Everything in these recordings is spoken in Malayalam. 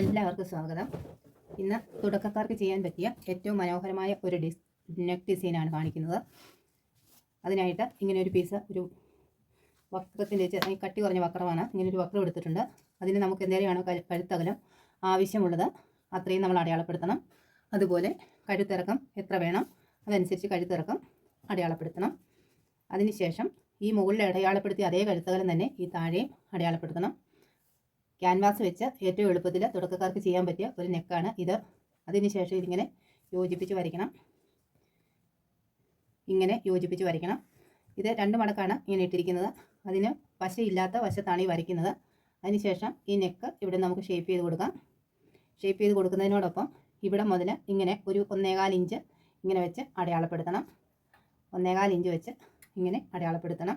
എല്ലാവർക്കും സ്വാഗതം. ഇന്ന് തുടക്കക്കാർക്ക് ചെയ്യാൻ പറ്റിയ ഏറ്റവും മനോഹരമായ ഒരു ഡിസ് നെക്ക് ഡിസൈനാണ് കാണിക്കുന്നത്. അതിനായിട്ട് ഇങ്ങനെ ഒരു പീസ് ഒരു വക്രത്തിന്റെ കട്ടി കുറഞ്ഞ വക്രമാണ്. ഇങ്ങനെ ഒരു വക്രം എടുത്തിട്ടുണ്ട്. അതിന് നമുക്ക് എന്തെങ്കിലുമാണോ കഴുത്തകലം ആവശ്യമുള്ളത് അത്രയും നമ്മൾ അടയാളപ്പെടുത്തണം. അതുപോലെ കഴുത്തിറക്കം എത്ര വേണം അതനുസരിച്ച് കഴുത്തിറക്കം അടയാളപ്പെടുത്തണം. അതിനുശേഷം ഈ മുകളിൽ അടയാളപ്പെടുത്തിയ അതേ കഴുത്തകലം തന്നെ ഈ താഴെയും അടയാളപ്പെടുത്തണം. ക്യാൻവാസ് വെച്ച് ഏറ്റവും എളുപ്പത്തിൽ തുടക്കക്കാർക്ക് ചെയ്യാൻ പറ്റിയ ഒരു നെക്കാണ് ഇത്. അതിനുശേഷം ഇതിങ്ങനെ യോജിപ്പിച്ച് വരയ്ക്കണം. ഇങ്ങനെ യോജിപ്പിച്ച് വരയ്ക്കണം. ഇത് രണ്ട് മടക്കാണ് ഇങ്ങനെ ഇട്ടിരിക്കുന്നത്. അതിന് വശയില്ലാത്ത വശത്താണ് ഈ വരയ്ക്കുന്നത്. അതിനുശേഷം ഈ നെക്ക് ഇവിടെ നമുക്ക് ഷേപ്പ് ചെയ്ത് കൊടുക്കാം. ഷേപ്പ് ചെയ്ത് കൊടുക്കുന്നതിനോടൊപ്പം ഇവിടെ മുതൽ ഇങ്ങനെ ഒരു ഒന്നേകാൽ ഇഞ്ച് ഇങ്ങനെ വെച്ച് അടയാളപ്പെടുത്തണം. ഒന്നേകാൽ ഇഞ്ച് വെച്ച് ഇങ്ങനെ അടയാളപ്പെടുത്തണം.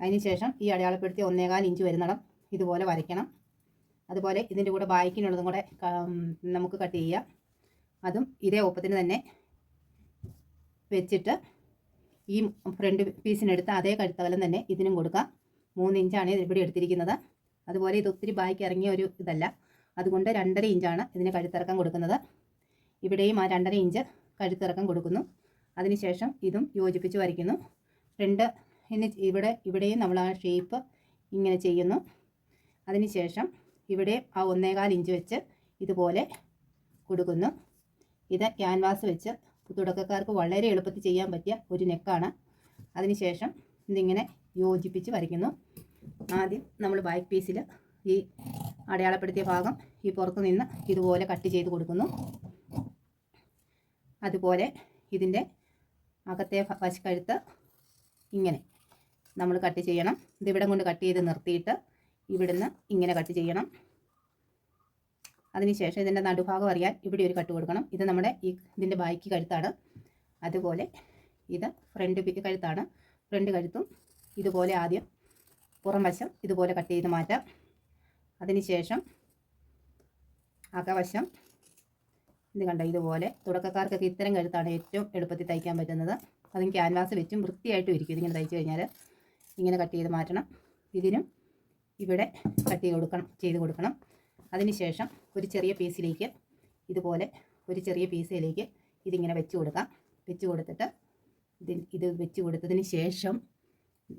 അതിനുശേഷം ഈ അടയാളപ്പെടുത്തി ഒന്നേകാൽ ഇഞ്ച് വരുന്നിടം ഇതുപോലെ വരയ്ക്കണം. അതുപോലെ ഇതിന്റെ കൂടെ ബാക്കിനുള്ളതും കൂടെ നമുക്ക് കട്ട് ചെയ്യാം. അതും ഇതേ ഒപ്പത്തിന് തന്നെ വെച്ചിട്ട് ഈ ഫ്രണ്ട് പീസിനെടുത്ത് അതേ കഴുത്തകലം തന്നെ ഇതിനും കൊടുക്കാം. മൂന്ന് ഇഞ്ചാണ് ഇവിടെ എടുത്തിരിക്കുന്നത്. അതുപോലെ ഇത് ഒത്തിരി ബാക്കി ഇറങ്ങിയ ഒരു ഇതല്ല. അതുകൊണ്ട് രണ്ടര ഇഞ്ചാണ് ഇതിന് കഴുത്തിറക്കം കൊടുക്കുന്നത്. ഇവിടെയും ആ രണ്ടര ഇഞ്ച് കഴുത്തിറക്കം കൊടുക്കുന്നു. അതിനുശേഷം ഇതും യോജിപ്പിച്ച് വരയ്ക്കുന്നു. ഫ്രണ്ട് ഇനി ഇവിടെ ഇവിടെയും നമ്മൾ ആ ഷേപ്പ് ഇങ്ങനെ ചെയ്യുന്നു. അതിനുശേഷം ഇവിടെ ആ ഒന്നേകാൽ ഇഞ്ച് വെച്ച് ഇതുപോലെ കൊടുക്കുന്നു. ഇത് ക്യാൻവാസ് വെച്ച് തുടക്കക്കാർക്ക് വളരെ എളുപ്പത്തിൽ ചെയ്യാൻ പറ്റിയ ഒരു നെക്കാണ് അതിനുശേഷം ഇതിങ്ങനെ യോജിപ്പിച്ച് വരയ്ക്കുന്നു. ആദ്യം നമ്മൾ ബാക്ക് പീസിൽ ഈ അടയാളപ്പെടുത്തിയ ഭാഗം ഈ പുറത്ത് നിന്ന് ഇതുപോലെ കട്ട് ചെയ്ത് കൊടുക്കുന്നു. അതുപോലെ ഇതിന്റെ അകത്തെ വശക്കഴുത്ത് ഇങ്ങനെ. നമ്മൾ കട്ട് ചെയ്യണം. ഇതിവിടെ കൊണ്ട് കട്ട് ചെയ്ത് നിർത്തിയിട്ട് ഇവിടുന്ന് ഇങ്ങനെ കട്ട് ചെയ്യണം. അതിനുശേഷം ഇതിന്റെ നടുഭാഗം അറിയാൻ ഇവിടെ ഒരു കട്ട് കൊടുക്കണം. ഇത് നമ്മുടെ ഈ ഇതിന്റെ ബാക്കി കഴുത്താണ്. അതുപോലെ ഇത് ഫ്രണ്ട് കഴുത്താണ്. ഫ്രണ്ട് കഴുത്തും ഇതുപോലെ ആദ്യം പുറം വശം ഇതുപോലെ കട്ട് ചെയ്ത് മാറ്റാം. അതിനുശേഷം അകവശം ഇത് കണ്ട? ഇതുപോലെ തുടക്കക്കാർക്കൊക്കെ ഇത്തരം കഴുത്താണ് ഏറ്റവും എളുപ്പത്തിൽ തയ്ക്കാൻ പറ്റുന്നത്. അതും ക്യാൻവാസ് വെച്ചും വൃത്തിയായിട്ടും ഇരിക്കും. ഇതിങ്ങനെ തയ്ച്ചു കഴിഞ്ഞാൽ ഇങ്ങനെ കട്ട് ചെയ്ത് മാറ്റണം. ഇതിനും ഇവിടെ കട്ട് ചെയ്ത് കൊടുക്കണം ചെയ്ത് കൊടുക്കണം. അതിനുശേഷം ഒരു ചെറിയ പീസിലേക്ക് ഇതുപോലെ ഒരു ചെറിയ പീസിലേക്ക് ഇതിങ്ങനെ വെച്ച് കൊടുക്കാം. വെച്ച് കൊടുത്തിട്ട് ഇത് ഇത് വെച്ച് കൊടുത്തതിന് ശേഷം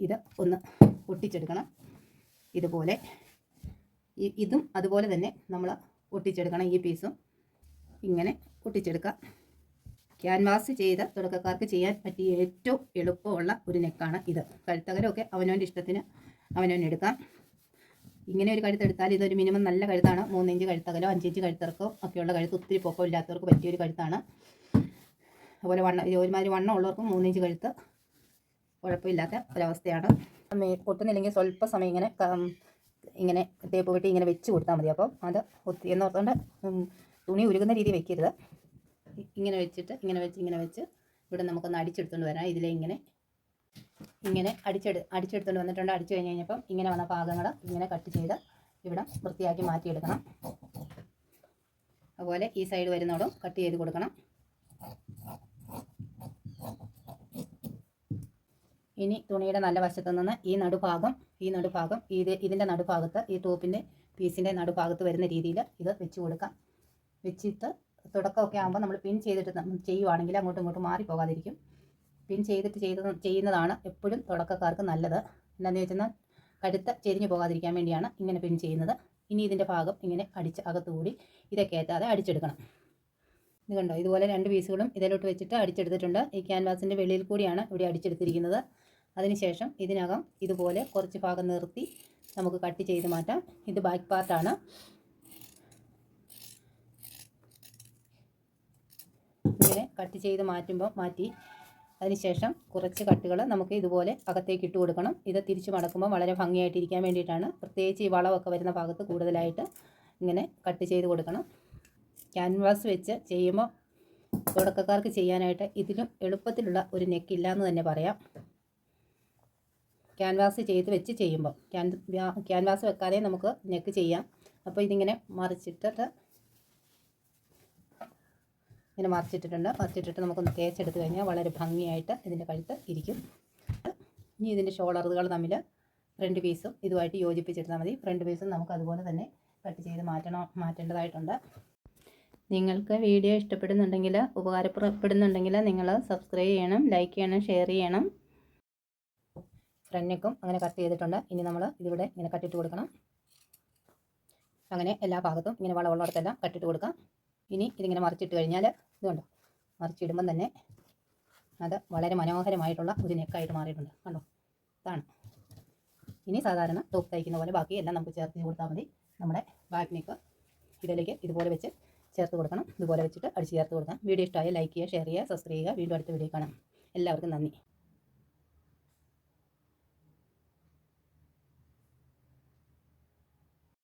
ഇത് ഒന്ന് ഒട്ടിച്ചെടുക്കണം. ഇതുപോലെ ഇതും അതുപോലെ തന്നെ നമ്മൾ ഒട്ടിച്ചെടുക്കണം ഈ പീസും. ഇങ്ങനെ ഒട്ടിച്ചെടുക്കാം. ക്യാൻവാസ് ചെയ്ത് തുടക്കക്കാർക്ക് ചെയ്യാൻ പറ്റിയ ഏറ്റവും എളുപ്പമുള്ള ഒരു നെക്കാണ് ഇത്. കഴുത്തകരമൊക്കെ അവനവന്റെ ഇഷ്ടത്തിന് അവനവൻ എടുക്കാം. ഇങ്ങനെ ഒരു കഴുത്തെടുത്താൽ ഇതൊരു മിനിമം നല്ല കഴുത്താണ്. മൂന്നിഞ്ച് കഴുത്തകലോ അഞ്ചിഞ്ച് കഴുത്തിറക്കോ ഒക്കെയുള്ള കഴുത്ത് ഒത്തിരി പൊക്കം ഇല്ലാത്തവർക്ക് പറ്റിയൊരു കഴുത്താണ്. അതുപോലെ വണ്ണം ഒരുമാതിരി വണ്ണം ഉള്ളവർക്കും മൂന്നിഞ്ച് കഴുത്ത് കുഴപ്പമില്ലാത്ത ഒരവസ്ഥയാണ്. പൊട്ടുന്നില്ലെങ്കിൽ സ്വല്പ സമയം ഇങ്ങനെ ഇങ്ങനെ തേപ്പ് വെട്ടി ഇങ്ങനെ വെച്ച് കൊടുത്താൽ മതി. അപ്പം അത് ഒത്തിരി എന്നോർത്തുകൊണ്ട് തുണി ഉരുകുന്ന രീതി വെക്കരുത്. ഇങ്ങനെ വെച്ചിട്ട് ഇങ്ങനെ വെച്ച് ഇങ്ങനെ വെച്ച് ഇവിടെ നമുക്കൊന്ന് അടിച്ചെടുത്തുകൊണ്ട് വരാം. ഇതിലെ ഇങ്ങനെ ഇങ്ങനെ അടിച്ചെടു അടിച്ചെടുത്തുകൊണ്ട് വന്നിട്ടുണ്ട്. അടിച്ചു കഴിഞ്ഞ് കഴിഞ്ഞപ്പം ഇങ്ങനെ വന്ന ഭാഗങ്ങൾ ഇങ്ങനെ കട്ട് ചെയ്ത് ഇവിടെ വൃത്തിയാക്കി മാറ്റിയെടുക്കണം. അതുപോലെ ഈ സൈഡ് വരുന്നോടും കട്ട് ചെയ്ത് കൊടുക്കണം. ഇനി തുണിയുടെ നല്ല വശത്തു നിന്ന് ഈ നടുഭാഗം ഈ നടുഭാഗം ഇത് ഇതിന്റെ നടുഭാഗത്ത് ഈ ടോപ്പിന്റെ പീസിന്റെ നടുഭാഗത്ത് വരുന്ന രീതിയിൽ ഇത് വെച്ച് കൊടുക്കാം. വെച്ചിട്ട് തുടക്കമൊക്കെ ആകുമ്പോൾ നമ്മൾ പിൻ ചെയ്തിട്ട് ചെയ്യുവാണെങ്കിൽ അങ്ങോട്ടും ഇങ്ങോട്ടും മാറിപ്പോകാതിരിക്കും പിൻ ചെയ്തിട്ട് ചെയ്ത് ചെയ്യുന്നതാണ് എപ്പോഴും തുടക്കക്കാർക്ക് നല്ലത്. എന്താണെന്ന് വെച്ചാൽ കഴുത്ത് ചെരിഞ്ഞു പോകാതിരിക്കാൻ വേണ്ടിയാണ് ഇങ്ങനെ പിൻ ചെയ്യുന്നത്. ഇനി ഇതിന്റെ ഭാഗം ഇങ്ങനെ അടിച്ച് അകത്തുകൂടി ഇതൊക്കെ ഏറ്റാതെ അടിച്ചെടുക്കണം. ഇത് കണ്ടോ? ഇതുപോലെ രണ്ട് പീസുകളും ഇതിലോട്ട് വെച്ചിട്ട് അടിച്ചെടുത്തിട്ടുണ്ട്. ഈ ക്യാൻവാസിന്റെ വെളിയിൽ കൂടിയാണ് ഇവിടെ അടിച്ചെടുത്തിരിക്കുന്നത്. അതിനുശേഷം ഇതിനകം ഇതുപോലെ കുറച്ച് ഭാഗം നിർത്തി നമുക്ക് കട്ട് ചെയ്ത് മാറ്റാം. ഇത് ബാക്ക് പാർട്ടാണ് ഇങ്ങനെ കട്ട് ചെയ്ത് മാറ്റുമ്പോൾ മാറ്റി. അതിനുശേഷം കുറച്ച് കട്ടുകൾ നമുക്ക് ഇതുപോലെ അകത്തേക്ക് ഇട്ട് കൊടുക്കണം. ഇത് തിരിച്ച് മടക്കുമ്പോൾ വളരെ ഭംഗിയായിട്ടിരിക്കാൻ വേണ്ടിയിട്ടാണ്. പ്രത്യേകിച്ച് ഈ വളമൊക്കെ വരുന്ന ഭാഗത്ത് കൂടുതലായിട്ട് ഇങ്ങനെ കട്ട് ചെയ്ത് കൊടുക്കണം. ക്യാൻവാസ് വെച്ച് ചെയ്യുമ്പോൾ തുടക്കക്കാർക്ക് ചെയ്യാനായിട്ട് ഇതിലും എളുപ്പത്തിലുള്ള ഒരു നെക്കില്ല എന്ന് തന്നെ പറയാം. ക്യാൻവാസ് ചെയ്ത് വെച്ച് ചെയ്യുമ്പോൾ ക്യാൻ ക്യാൻവാസ് വെക്കാതെ നമുക്ക് നെക്ക് ചെയ്യാം. അപ്പോൾ ഇതിങ്ങനെ മറിച്ചിട്ടിട്ട് ഇങ്ങനെ മറിച്ചിട്ടിട്ടുണ്ട്. മറിച്ചിട്ടിട്ട് നമുക്കൊന്ന് തേച്ചെടുത്ത് കഴിഞ്ഞാൽ വളരെ ഭംഗിയായിട്ട് ഇതിന്റെ കഴുത്ത് ഇരിക്കും. ഇനി ഇതിന്റെ ഷോളറുകൾ തമ്മിൽ ഫ്രണ്ട് പീസും ഇതുമായിട്ട് യോജിപ്പിച്ചെടുത്താൽ മതി. ഫ്രണ്ട് പീസും നമുക്ക് അതുപോലെ തന്നെ കട്ട് ചെയ്ത് മാറ്റണം മാറ്റേണ്ടതായിട്ടുണ്ട്. നിങ്ങൾക്ക് വീഡിയോ ഇഷ്ടപ്പെടുന്നുണ്ടെങ്കിൽ ഉപകാരപ്പെടുന്നുണ്ടെങ്കിൽ നിങ്ങൾ സബ്സ്ക്രൈബ് ചെയ്യണം ലൈക്ക് ചെയ്യണം ഷെയർ ചെയ്യണം. ഫ്രണ്ടിനും അങ്ങനെ കട്ട് ചെയ്തിട്ടുണ്ട്. ഇനി നമ്മൾ ഇതിവിടെ ഇങ്ങനെ കട്ടിട്ട് കൊടുക്കണം. അങ്ങനെ എല്ലാ ഭാഗത്തും ഇങ്ങനെ വളവുള്ളിടത്തെല്ലാം കട്ടിട്ട് കൊടുക്കാം. ഇനി ഇതിങ്ങനെ മറിച്ചിട്ട് കഴിഞ്ഞാൽ ഇതുണ്ടോ? മറിച്ചിടുമ്പം തന്നെ അത് വളരെ മനോഹരമായിട്ടുള്ള ഒരു നെക്കായിട്ട് മാറിയിട്ടുണ്ട്. കണ്ടോ? ഇതാണ്. ഇനി സാധാരണ ടോപ്പ് തയ്ക്കുന്ന പോലെ ബാക്കി എല്ലാം നമുക്ക് ചേർത്ത് കൊടുത്താൽ മതി. നമ്മുടെ ബാക്ക് നെക്ക് ഇതിലേക്ക് ഇതുപോലെ വെച്ച് ചേർത്ത് കൊടുക്കണം. ഇതുപോലെ വെച്ചിട്ട് അടിച്ച് ചേർത്ത് കൊടുക്കണം വീഡിയോ ഇഷ്ടമായ ലൈക്ക് ചെയ്യുക ഷെയർ ചെയ്യുക. സബ്സ്ക്രൈബ് ചെയ്യുക വീണ്ടും അടുത്ത വീഡിയോ കാണാം. എല്ലാവർക്കും നന്ദി.